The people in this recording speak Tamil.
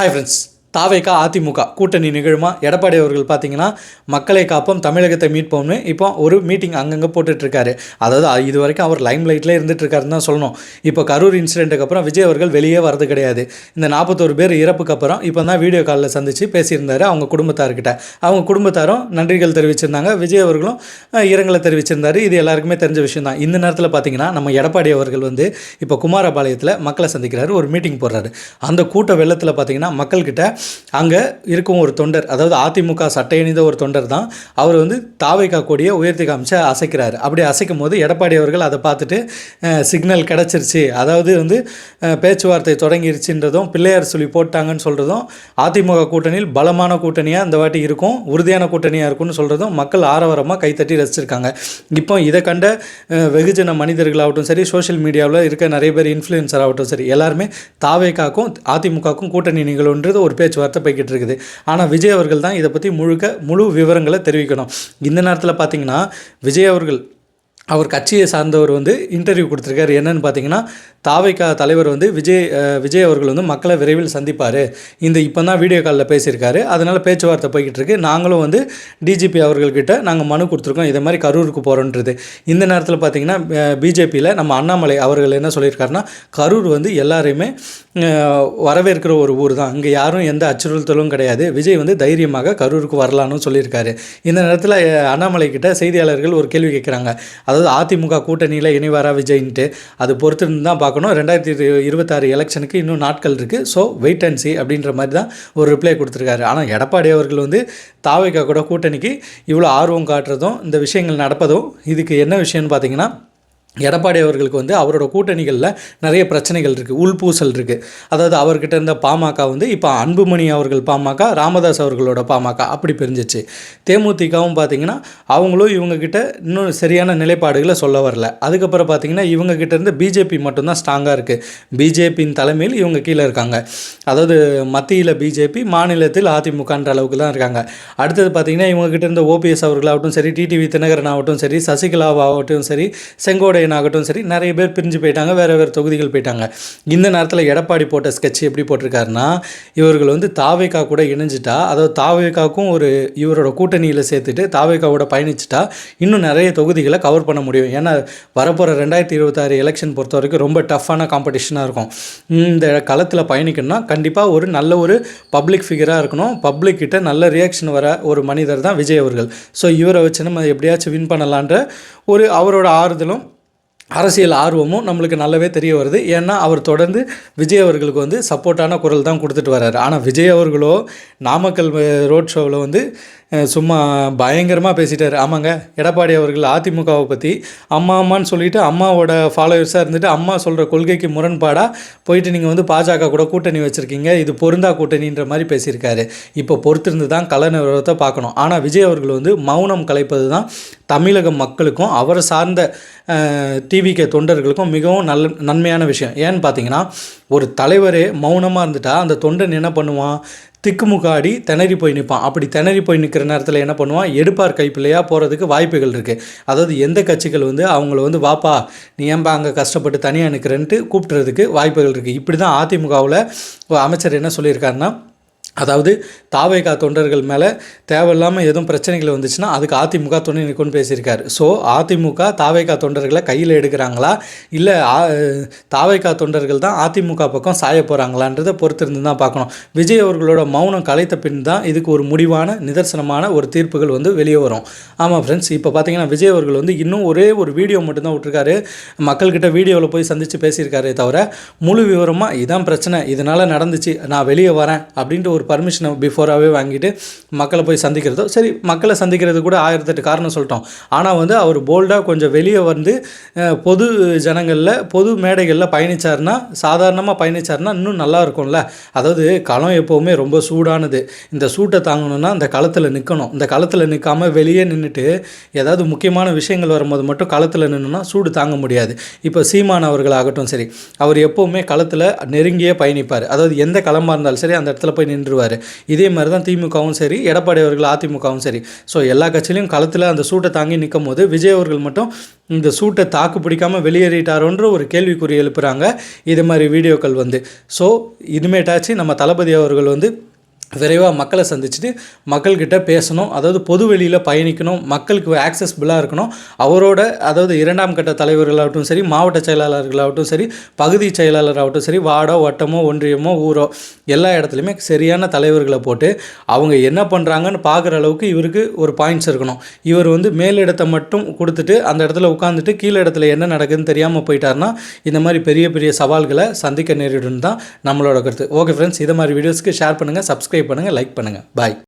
ஹாய் ஃப்ரெண்ட்ஸ் தாவேக்கா அதிமுக கூட்டணி நிகழுமா? எடப்பாடி அவர்கள் பார்த்தீங்கன்னா மக்களை காப்போம் தமிழகத்தை மீட்போம்னு இப்போ ஒரு மீட்டிங் அங்கங்கே போட்டுட்ருக்காரு. அதாவது இது வரைக்கும் அவர் லைம் லைட்டில் இருந்துட்டுருக்காருன்னு தான் சொல்லணும். இப்போ கரூர் இன்சிடென்ட்டுக்கு அப்புறம் விஜய் அவர்கள் வெளியே வரது கிடையாது. இந்த நாற்பத்தோரு பேர் இறப்புக்கு அப்புறம் இப்போ தான் வீடியோ காலில் சந்தித்து பேசியிருந்தார் அவங்க குடும்பத்தார்கிட்ட. அவங்க குடும்பத்தாரும் நன்றிகள் தெரிவிச்சிருந்தாங்க. விஜய் அவர்களும் இரங்கலை தெரிவிச்சிருந்தாரு. இது எல்லாருக்குமே தெரிஞ்ச விஷயம் தான். இந்த நேரத்தில் பார்த்தீங்கன்னா நம்ம எடப்பாடி அவர்கள் வந்து இப்போ குமாரபாளையத்தில் மக்களை சந்திக்கிறாரு ஒரு மீட்டிங் போடுறாரு. அந்த கூட்ட வெள்ளத்தில் பார்த்தீங்கன்னா மக்கள்கிட்ட அங்கே இருக்கும் ஒரு தொண்டர் அதாவது அதிமுக சட்டையணிந்த ஒரு தொண்டர் தான் அவர் வந்து தாவைக்கா கொடியை உயர்த்தி காமிச்சு அசைக்கிறாரு. அப்படி அசைக்கும் போது எடப்பாடி அவர்கள் அதை பார்த்துட்டு சிக்னல் கிடச்சிருச்சு. அதாவது வந்து பேச்சுவார்த்தை தொடங்கிருச்சுன்றதும் பிள்ளையார் சொல்லி போட்டாங்கன்னு சொல்கிறதும் அதிமுக கூட்டணியில் பலமான கூட்டணியாக இந்த வாட்டி இருக்கும் உறுதியான கூட்டணியாக இருக்கும்னு சொல்கிறதும் மக்கள் ஆரவாரமாக கைத்தட்டி ரசிச்சிருக்காங்க. இப்போ இதை கண்ட வெகுஜன மனிதர்களாகட்டும் சரி சோஷியல் மீடியாவில் இருக்க நிறைய பேர் இன்ஃப்ளூயன்சர் ஆகட்டும் சரி எல்லாருமே தாவேக்காக்கும் அதிமுகக்கும் கூட்டணி நிகழ்வுன்றது ஒரு பேச்சுவார்த்தை போய்கிட்டு இருக்குது. ஆனால் விஜய் அவர்கள் தான் இதை பற்றி முழுக்க முழு விவரங்களை தெரிவிக்கணும். இந்த நேரத்தில் பார்த்தீங்கன்னா விஜய் அவர்கள் அவர் கட்சியை சார்ந்தவர் வந்து இன்டர்வியூ கொடுத்துருக்காரு. என்னன்னு பார்த்தீங்கன்னா தாவைக்கா தலைவர் வந்து விஜய் விஜய் அவர்கள் வந்து மக்களை விரைவில் சந்திப்பார். இந்த இப்போ தான் வீடியோ காலில் பேசியிருக்காரு. அதனால் பேச்சுவார்த்தை போய்கிட்டு இருக்கு நாங்களும் வந்து டிஜிபி அவர்கள்கிட்ட நாங்கள் மனு கொடுத்துருக்கோம். இதை மாதிரி கரூருக்கு போகிறோன்றது இந்த நேரத்தில் பார்த்தீங்கன்னா பிஜேபியில் நம்ம அண்ணாமலை அவர்கள் என்ன சொல்லியிருக்காருன்னா கரூர் வந்து எல்லாரையுமே வரவேற்கிற ஒரு ஊர் தான் இங்கே யாரும் எந்த அச்சுறுத்தலும் கிடையாது. விஜய் வந்து தைரியமாக கரூருக்கு வரலான்னு சொல்லியிருக்காரு. இந்த நேரத்தில் அண்ணாமலை கிட்ட செய்தியாளர்கள் ஒரு கேள்வி கேட்குறாங்க. அதாவது அதிமுக கூட்டணியில் இணைவாரா விஜய்ன்ட்டு. அது பொறுத்து இருந்து தான் பார்க்கணும். ரெண்டாயிரத்தி இருபத்தாறு எலெக்ஷனுக்கு இன்னும் நாட்கள் இருக்குது ஸோ வெயிட் அண்ட் சி அப்படின்ற மாதிரி தான் ஒரு ரிப்ளை கொடுத்துருக்காரு. ஆனால் எடப்பாடி அவர்கள் வந்து தாவைக்கா கூட கூட்டணிக்கு இவ்வளோ ஆர்வம் காட்டுறதும் இந்த விஷயங்கள் நடப்பதும் இதுக்கு என்ன விஷயம்னு பார்த்தீங்கன்னா எடப்பாடி அவர்களுக்கு வந்து அவரோட கூட்டணிகளில் நிறைய பிரச்சனைகள் இருக்குது உள்பூசல் இருக்குது அதாவது அவர்கிட்ட இருந்த பாமக வந்து இப்போ அன்புமணி அவர்கள் பாமக ராமதாஸ் அவர்களோட பாமக அப்படி பிரிஞ்சிச்சு. தேமுதிகவும் பார்த்தீங்கன்னா அவங்களும் இவங்கக்கிட்ட இன்னும் சரியான நிலைப்பாடுகளை சொல்ல வரல. அதுக்கப்புறம் பார்த்தீங்கன்னா இவங்கக்கிட்ட இருந்து பிஜேபி மட்டும்தான் ஸ்ட்ராங்காக இருக்குது பிஜேபியின் தலைமையில் இவங்க கீழே இருக்காங்க. அதாவது மத்தியில் பிஜேபி மாநிலத்தில் அதிமுகன்ற அளவுக்கு தான் இருக்காங்க. அடுத்தது பார்த்தீங்கன்னா இவங்ககிட்ட இருந்த ஓபிஎஸ் அவர்களாகட்டும் சரி டிடிவி தினகரன் ஆகட்டும் சரி சசிகலாவாகட்டும் சரி செங்கோடையன் ஆகட்டும் சரி நிறைய பேர் பிரிஞ்சு போயிட்டாங்க வேறு வேறு தொகுதிகள் போயிட்டாங்க. இந்த நேரத்தில் எடப்பாடி போட்ட ஸ்கெட்ச் எப்படி போட்டிருக்காருன்னா இவர்கள் வந்து தாவேக்கா கூட இணைஞ்சிட்டா அதாவது தாவேக்காக்கும் ஒரு இவரோட கூட்டணியில் சேர்த்துட்டு தாவேக்காவோட பயணிச்சிட்டா இன்னும் நிறைய தொகுதிகளை கவர் பண்ண முடியும். ஏன்னா வரப்போகிற ரெண்டாயிரத்தி இருபத்தாறு எலெக்ஷன் பொறுத்த வரைக்கும் ரொம்ப டஃப்பான காம்படிஷனாக இருக்கும். இந்த களத்தில் பயணிக்கணும்னா கண்டிப்பாக ஒரு நல்ல ஒரு பப்ளிக் ஃபிகராக இருக்கணும். பப்ளிக் கிட்ட நல்ல ரியாக்ஷன் வர ஒரு மனிதர் தான் விஜய் அவர்கள். ஸோ இவரை வச்சு நம்ம எப்படியாச்சும் வின் பண்ணலான்ற ஒரு அவரோட ஆறுதலும் அரசியல் ஆர்வமும் நம்மளுக்கு நல்லாவே தெரிய வருது. ஏன்னா அவர் தொடர்ந்து விஜய் அவர்களுக்கு வந்து சப்போர்ட்டான குரல் தான் கொடுத்துட்டு வர்றாரு. ஆனால் விஜய் அவர்களோ நாமக்கல் ரோட் ஷோவில் வந்து சும்மா பயங்கரமாக பேசிட்டார். ஆமாங்க எடப்பாடி அவர்கள் அதிமுகவை பற்றி அம்மா அம்மான்னு சொல்லிட்டு அம்மாவோட ஃபாலோவர்ஸாக இருந்துட்டு அம்மா சொல்கிற கொள்கைக்கு முரண்பாடாக போயிட்டு நீங்கள் வந்து பாஜக கூட கூட்டணி வச்சுருக்கீங்க. இது பொருந்தா கூட்டணின்ற மாதிரி பேசியிருக்காரு. இப்போ பொறுத்திருந்து தான் கல நிறுவனத்தை பார்க்கணும். ஆனால் விஜய் அவர்கள் வந்து மௌனம் கலைப்பது தான் தமிழக மக்களுக்கும் அவரை சார்ந்த டிவிகே தொண்டர்களுக்கும் மிகவும் நல்ல நன்மையான விஷயம். ஏன்னு பார்த்தீங்கன்னா ஒரு தலைவரே மௌனமாக இருந்துட்டால் அந்த தொண்டன் என்ன பண்ணுவான்? திக்குமுகாடி திணறி போய் நிற்பான் அப்படி திணறி போய் நிற்கிற நேரத்தில் என்ன பண்ணுவான் எடுப்பார் கைப்பிள்ளையாக போகிறதுக்கு வாய்ப்புகள் இருக்குது அதாவது எந்த கட்சிகள் வந்து அவங்கள வந்து வாப்பா நீ ஏன்பா அங்கே கஷ்டப்பட்டு தனியாக நிற்கிறன்ட்டு கூப்பிட்றதுக்கு வாய்ப்புகள் இருக்குது இப்படி தான் அதிமுகவில் அமைச்சர் என்ன சொல்லியிருக்காருன்னா அதாவது தாவேகா தொண்டர்கள் மேலே தேவையில்லாமல் எதுவும் பிரச்சனைகள் வந்துச்சுன்னா அதுக்கு அதிமுக துணை நிற்கும்னு பேசியிருக்காரு. ஸோ அதிமுக தாவேகா தொண்டர்களை கையில் எடுக்கிறாங்களா? இல்லை தாவேகா தொண்டர்கள் தான் அதிமுக பக்கம் சாய போகிறாங்களான்றதை பொறுத்திருந்து தான் பார்க்கணும். விஜய் அவர்களோட மௌனம் கலைத்த பின் தான் இதுக்கு ஒரு முடிவான நிதர்சனமான ஒரு தீர்ப்புகள் வந்து வெளியே வரும். ஆமாம் ஃப்ரெண்ட்ஸ் இப்போ பார்த்தீங்கன்னா விஜய் அவர்கள் வந்து இன்னும் ஒரே ஒரு வீடியோ மட்டும்தான் விட்டுருக்காரு. மக்கள்கிட்ட வீடியோவில் போய் சந்தித்து பேசியிருக்காரே தவிர முழு விவரமாக இதான் பிரச்சனை இதனால் நடந்துச்சு நான் வெளியே வரேன் அப்படின்ட்டு ஒரு பர்மிஷனை பிஃபோராகவே வாங்கிட்டு மக்களை போய் சந்திக்கிறதோ சரி மக்களை சந்திக்கிறது கூட ஆயிரத்தெட்டு காரணம் சொல்லிட்டோம். ஆனால் வந்து அவர் போல்டாக கொஞ்சம் வெளியே வந்து பொது ஜனங்களில் பொது மேடைகளில் பயணித்தார்னா சாதாரணமாக பயணித்தார்னா இன்னும் நல்லா இருக்கும்ல. அதாவது களம் எப்போவுமே ரொம்ப சூடானது. இந்த சூட்டை தாங்கணும்னா இந்த களத்தில் நிற்கணும் இந்த களத்தில் நிற்காம வெளியே நின்றுட்டு ஏதாவது முக்கியமான விஷயங்கள் வரும்போது மட்டும் களத்தில் நின்றுனா சூடு தாங்க முடியாது. இப்போ சீமான் அவர்கள் ஆகட்டும் சரி அவர் எப்போவுமே களத்தில் நெருங்கியே பயணிப்பார். அதாவது எந்த களமாக இருந்தாலும் சரி அந்த இடத்துல போய் நின்று நின்றுவார் இதே மாதிரி தான் திமுகவும் சரி எடப்பாடி அவர்கள் அதிமுகவும் சரி. ஸோ எல்லா கட்சியிலையும் களத்தில் அந்த சூட்டை தாங்கி நிற்கும் போது விஜய் அவர்கள் மட்டும் இந்த சூட்டை தாக்கு பிடிக்காமல் வெளியேறிட்டாரோன்ற ஒரு கேள்விக்குறி எழுப்புகிறாங்க இது மாதிரி வீடியோக்கள் வந்து. ஸோ இனிமேட்டாச்சு நம்ம தளபதி அவர்கள் வந்து விரைவாக மக்களை சந்திச்சுட்டு மக்கள்கிட்ட பேசணும். அதாவது பொது வெளியில் பயணிக்கணும். மக்களுக்கு ஆக்சஸ்பிளாக இருக்கணும். அவரோட அதாவது இரண்டாம் கட்ட தலைவர்களாகட்டும் சரி மாவட்ட செயலாளர்களாகட்டும் சரி பகுதி செயலாளராகட்டும் சரி வார்டோ வட்டமோ ஒன்றியமோ ஊரோ எல்லா இடத்துலையுமே சரியான தலைவர்களை போட்டு அவங்க என்ன பண்ணுறாங்கன்னு பார்க்குற அளவுக்கு இவருக்கு ஒரு பாயிண்ட்ஸ் இருக்கணும். இவர் வந்து மேலிடத்தை மட்டும் கொடுத்துட்டு அந்த இடத்துல உட்காந்துட்டு கீழே இடத்துல என்ன நடக்குதுன்னு தெரியாமல் போயிட்டாருன்னா இந்த மாதிரி பெரிய பெரிய சவால்களை சந்திக்க நேரிடும் தான் நம்மளோட கருத்து. ஓகே ஃப்ரெண்ட்ஸ் இதை மாதிரி வீடியோஸ்க்கு ஷேர் பண்ணுங்கள் சப்ஸ்கிரைப் பண்ணுங்கள் லைக் பண்ணுங்கள் பாய்